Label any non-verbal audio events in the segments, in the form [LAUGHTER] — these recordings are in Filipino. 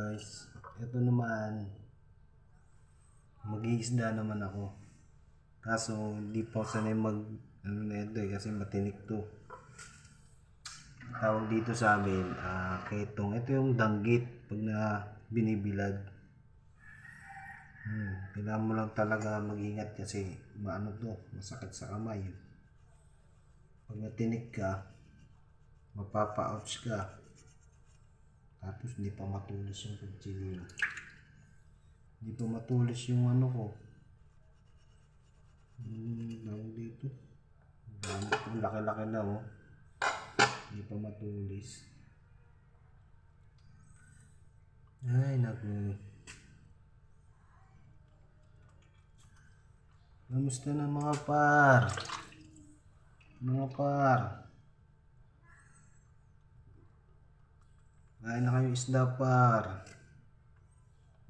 guys, ito naman, mag-iisda naman ako. Kaso, hindi pa sanay mag, ano na ito eh, kasi matinik to. Tawag dito sa amin, ah, ketong. Ito yung danggit pag na binibilad. Hmm, kailangan mo lang talaga mag-ingat kasi maano to, masakit sa kamay. Pag natinik ka, mapapa-ouch ka. Tapos hindi pa matulis yung kutsilyo. Hindi pa matulis yung ano ko. Hmm, tawag dito. Laki-laki na oh. Hindi pa matulis. Ay, naku. Kamusta na mga par? Mga par. Kain na kayo isda par.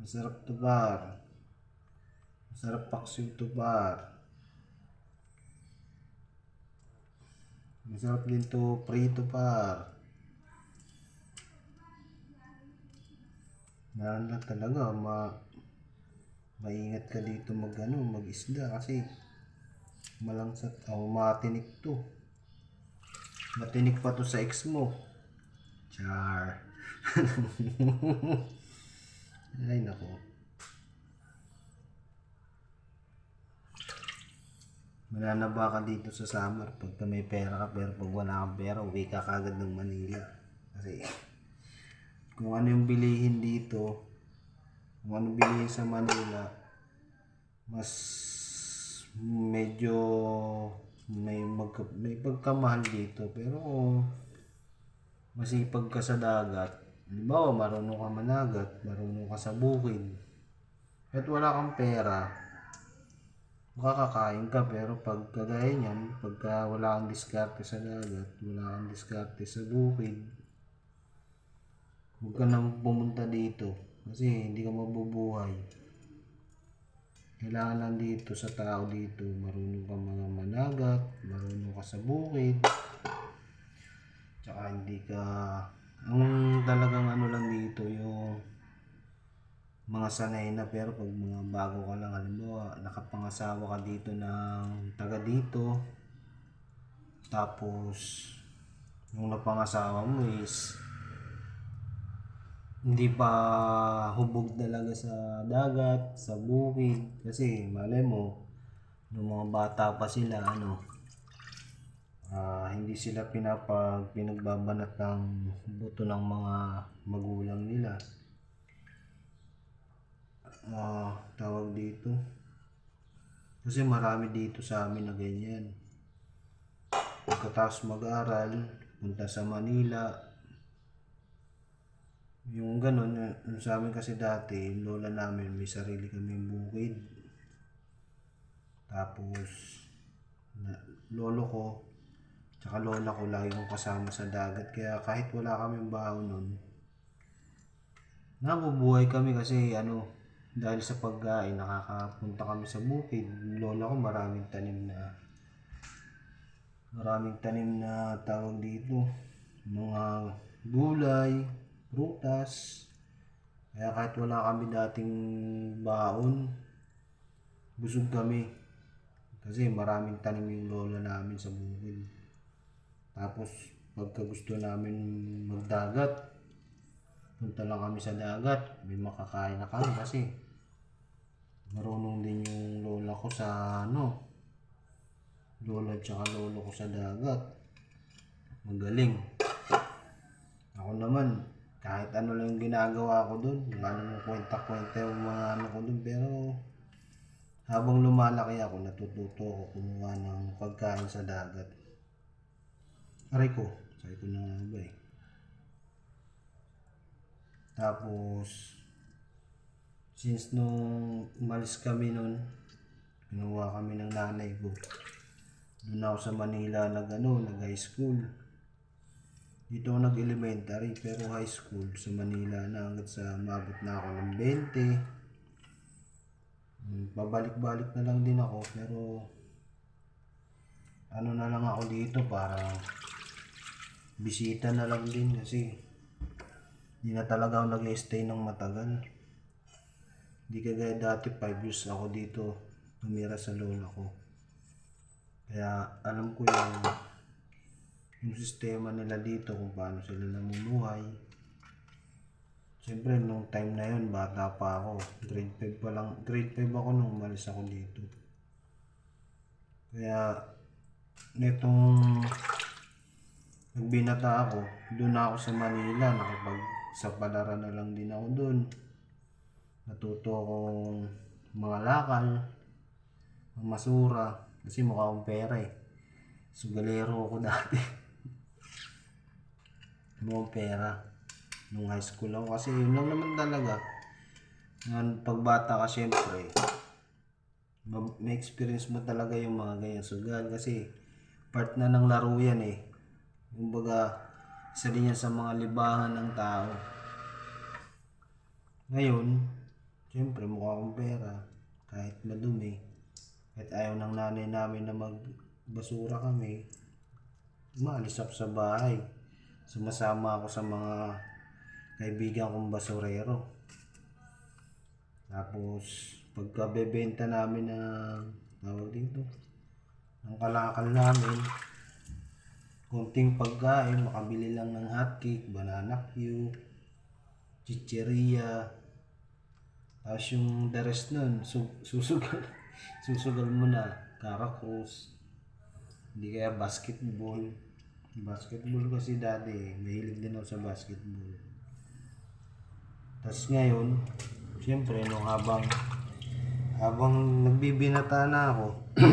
Masarap to par. Masarap paksiw to par. Masarap din to prito par. Meron lang talaga ma maingat ka dito mag ano, mag isda kasi malangsat o matinik to. Matinik pa to sa ex mo. Char. [LAUGHS] Ay, nako. Mananaba ka dito sa summer pagka may pera ka pero pag wala kang pera uwi ka kagad ng Manila. Kasi kung ano yung bilihin dito, kung ano bilihin sa Manila, mas medyo may mag may pagkamahal dito pero masipag ka sa dagat halimbawa marunong ka managat marunong ka sa bukid at wala kang pera makakakain ka. Pero pag kagaya niyan pagka wala kang diskarte sa dagat wala kang diskarte sa bukid huwag ka nang pumunta dito. Kasi hindi ka mabubuhay. Kailangan lang dito sa tao dito. Marunong ka mga managat marunong ka sa bukid tsaka hindi ka ang talagang ano lang dito yung mga sanay na pero pag mga bago ka lang halimbawa nakapangasawa ka dito ng taga dito tapos yung napangasawa mo is hindi pa hubog talaga sa dagat, sa bukid. Kasi malay mo, nung mga bata pa sila, ano, ah, hindi sila pinapag pinagbabanat ng buto ng mga magulang nila. Ah, tawag dito. Kasi marami dito sa amin na ganyan. Pagkatapos mag-aral, punta sa Manila, yung ganun, yung sa amin kasi dati, yung lola namin, may sarili kaming bukid. Tapos, na, lolo ko, tsaka lola ko, lagi kong kasama sa dagat. Kaya kahit wala kaming baon nun, nabubuhay kami kasi ano, dahil sa pagkain, nakakapunta kami sa bukid. Lola ko maraming tanim na maraming tanim na tawag dito mga gulay prutas kaya kahit wala kami dating baon busog kami kasi maraming tanim yung lola namin sa bukid tapos pagka gusto namin magdagat punta lang kami sa dagat. May makakain na kami kasi marunong din yung lola ko sa ano lola tsaka lolo ko sa dagat. Magaling. Ako naman kahit ano lang yung ginagawa ko doon ano mo kwenta-kwenta yung mga ano ko doon pero habang lumalaki ako natututo ako kumuha ng pagkain sa dagat aray ko sabi ko na nga ba eh tapos since nung umalis kami nun kinuha kami ng nanay ko doon ako sa Manila nag ano, nag high school. Dito ako nag elementary pero high school sa Manila na hanggang sa maabot na ako ng 20. Hmm, Babalik-balik na lang din ako pero ano na lang ako dito para bisita na lang din kasi Hindi na talaga ako nag-stay ng matagal. Hindi kagaya dati 5 years ako dito tumira sa lola ko. Kaya alam ko yung yung sistema nila dito kung paano sila namumuhay. Siyempre, nung time na yun, bata pa ako. Grade 5 pa lang. Grade 5 ako nung umalis ako dito. Kaya, netong nagbinata ako, doon ako sa Manila. Nakipag sa palaran na lang din ako doon. Natuto akong mga lakal, masura, kasi mukha akong pera eh. Sugalero ako [LAUGHS] dati. Mukhang pera. Nung high school ako. Kasi yun lang naman talaga. Ngayon, pagbata ka syempre, ma- may experience mo talaga yung mga ganyan sugal. Kasi part na ng laro yan eh. Kumbaga, isa din yan sa mga libangan ng tao. Ngayon, syempre mukha akong pera. Kahit madumi. Kahit ayaw ng nanay namin na magbasura kami, umalis ako sa bahay. Sumasama ako sa mga kaibigan kong basurero. Tapos, pagka bebenta namin ng tawag dito, ng kalakal namin, konting pagkain, makabili lang ng hotcake, banana Q, chicheria, tapos yung the rest nun, su- susugal, [LAUGHS] susugal mo na, Caracross, hindi kaya basketball. Basketball kasi dati, mahilig din ako sa basketball. Tapos ngayon, siyempre, nung habang habang nagbibinata na ako, [CLEARS THROAT]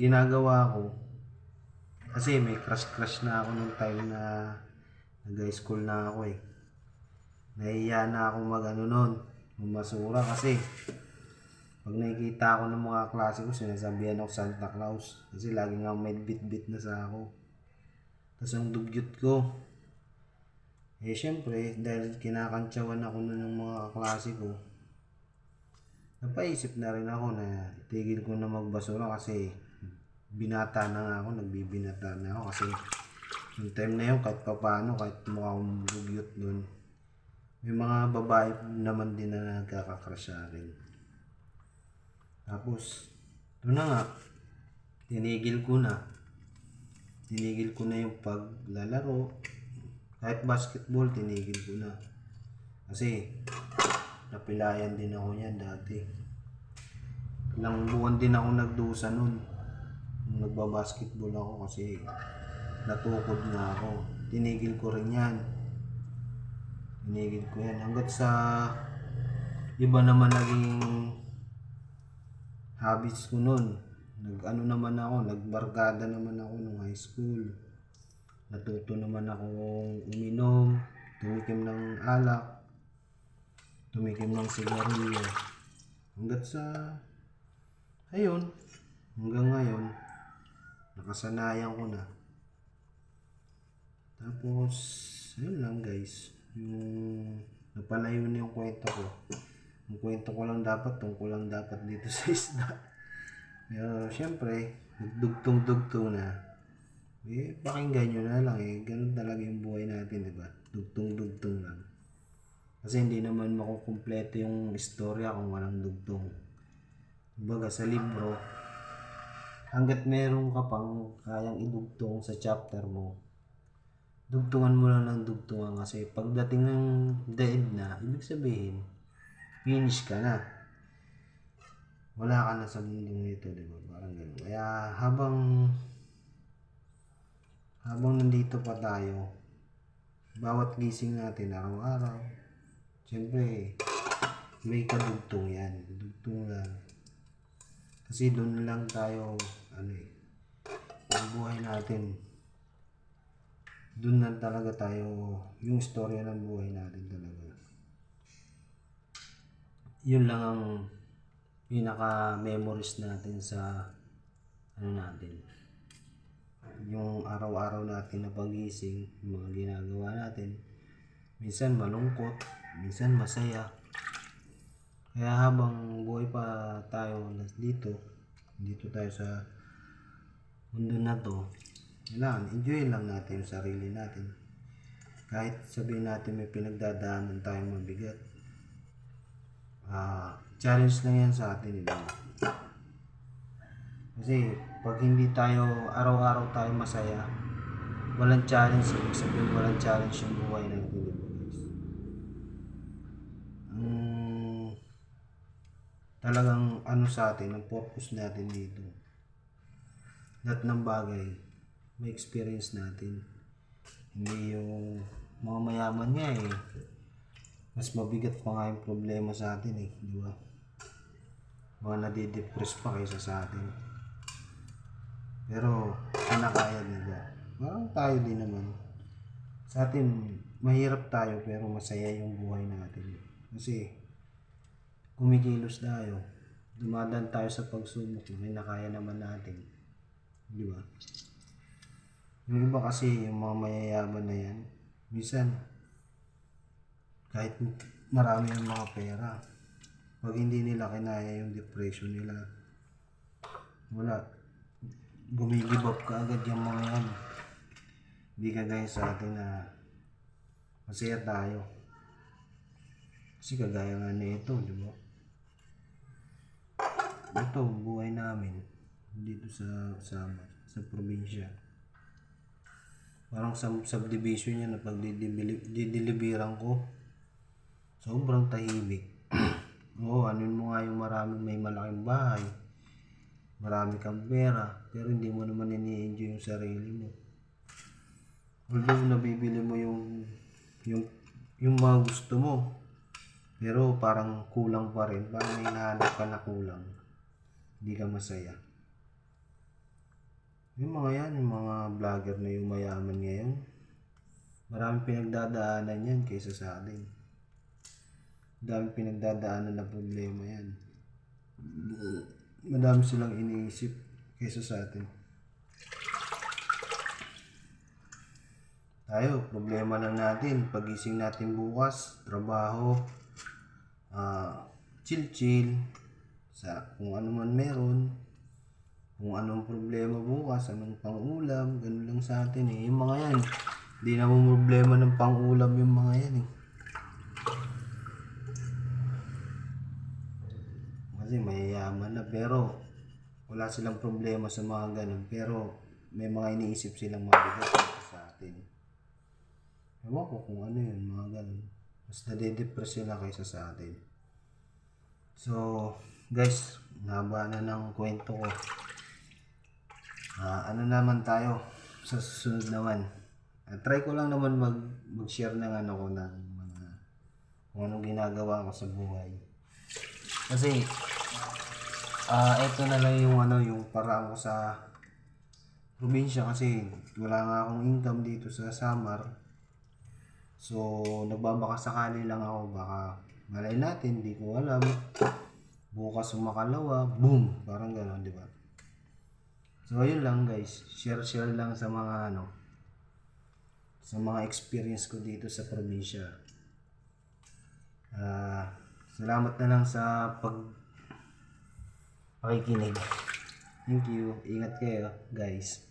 ginagawa ko, kasi may crush-crush na ako nung time na nag-high school na ako eh. Nahiya na ako mag ano nun, mamasura kasi pag nakikita ako ng mga klase ko, sinasabihan ako Santa Claus. Kasi lagi nga may bit-bit na sa ako. Tapos ang dugyot ko, eh syempre, dahil kinakantsawan ako nun ng mga klase ko, napaisip na rin ako na tigil ko na magbasura kasi binata na nga ako, nagbibinata na ako kasi yung time na yun, kahit pa paano, kahit mukha akong dugyot nun, may mga babae naman din na nagkakakrush sa akin. Tapos, ito na nga, tinigil ko na. Tinigil ko na yung paglalaro. Kahit basketball, tinigil ko na. Kasi, napilayan din ako yan dati. Ilang buwan din ako nagdusa nun. Nagbabasketball ako kasi natukod na ako. Tinigil ko rin yan. Tinigil ko yan. Hanggat sa iba naman naging habits ko nun. Nag ano naman ako, nagbarkada naman ako nung high school. Natuto naman ako uminom, tumikim ng alak, tumikim ng sigarilyo. Hanggat sa, ayun, hanggang ngayon, nakasanayan ko na. Tapos, ayun lang guys, yung napalayo na yung kwento ko. Ang kwento ko lang dapat, tungkol lang dapat dito [LAUGHS] sa isda. Pero syempre, nagdugtong-dugtong na. Eh, pakinggan nyo na lang eh. Ganun talaga yung buhay natin, di ba? Dugtong-dugtong lang. Kasi hindi naman makukumpleto yung istorya kung walang dugtong. Kumbaga sa libro, hanggat meron ka pang kayang idugtong sa chapter mo, dugtungan mo lang ng dugtungan kasi pagdating ng dead na, ibig sabihin, finish ka na. Wala ka na sa mundong ito, di ba? Parang gano'n. Kaya habang habang nandito pa tayo, bawat gising natin araw-araw, siyempre, may kadugtong yan. Dugtong lang. Kasi doon lang tayo, ano eh, ang buhay natin, doon lang talaga tayo, yung istorya ng buhay natin talaga. Yun lang ang pinaka memories natin sa ano natin yung araw-araw natin na pagising yung mga ginagawa natin. Minsan malungkot minsan masaya. Kaya habang buhay pa tayo dito dito tayo sa mundo na to kailangan enjoy lang natin yung sarili natin kahit sabihin natin may pinagdadaanan tayong mabigat, ah, challenge lang yan sa atin. Diba? Kasi pag hindi tayo, araw-araw tayo masaya, walang challenge, ibig sabihin walang challenge yung buhay natin. Talagang ano sa atin, ang purpose natin dito. Lahat ng bagay, may experience natin. Hindi yung mga mayaman niya eh. Mas mabigat pa nga yung problema sa atin eh, di ba? Mga nadidepress pa kaysa sa atin. Pero, kinakaya nila. Parang tayo din naman. Sa atin, mahirap tayo pero masaya yung buhay natin. Kasi, kumikilos tayo. Dumadaan tayo sa pagsubok na may nakaya naman natin. Di ba? Yung iba kasi, yung mga mayayaman na yan, minsan, kahit marami yung mga pera, pag hindi nila kinaya yung depression nila, wala. Gumigib up ka agad yung mga yan. Hindi kagaya sa atin na masaya tayo. Kasi kagaya nga nito, di ba? Ito, buhay namin dito sa sa sa probinsya. Parang sa subdivision niya na pag dideliveran ko, sobrang tahimik. [CLEARS THROAT] Oo, ano mo nga yung maraming may malaking bahay, marami kang pera, pero hindi mo naman ini-enjoy yung sarili mo. Although nabibili mo yung yung yung mga gusto mo, pero parang kulang pa rin, parang may hinahanap ka na kulang. Hindi ka masaya. Yung mga yan, yung mga vlogger na yung mayaman ngayon, maraming pinagdadaanan yan kaysa sa atin. Dami pinagdadaanan na problema yan. Madami silang iniisip kaysa sa atin. Tayo, problema lang natin. Pagising natin bukas, trabaho, ah, chill-chill, sa kung ano man meron, kung anong problema bukas, anong pang-ulam, ganun lang sa atin eh. Yung mga yan, hindi na mo problema ng pang-ulam yung mga yan eh. Kasi mayayaman na pero wala silang problema sa mga ganun. Pero may mga iniisip silang mabigat sa atin. Ewan ko kung ano yun, mga ganun. Mas nade-depress sila kaysa sa atin. So, guys, haba na ng kwento ko. Ah, ano naman tayo sa susunod naman. Ah, try ko lang naman mag mag-share ng ano ko ng mga kung anong ginagawa ko sa buhay. Kasi ah ito na lang yung ano yung paraan ko sa probinsya kasi wala nga akong income dito sa Samar. So, nagbabaka sakali lang ako baka malay natin, di ko alam. Bukas sumakalawa, boom, parang gano'n, di ba? So, ayun lang guys. Share-share lang sa mga ano, sa mga experience ko dito sa probinsya. Ah, salamat na lang sa pag pakikinig. Thank you. Ingat kayo, guys.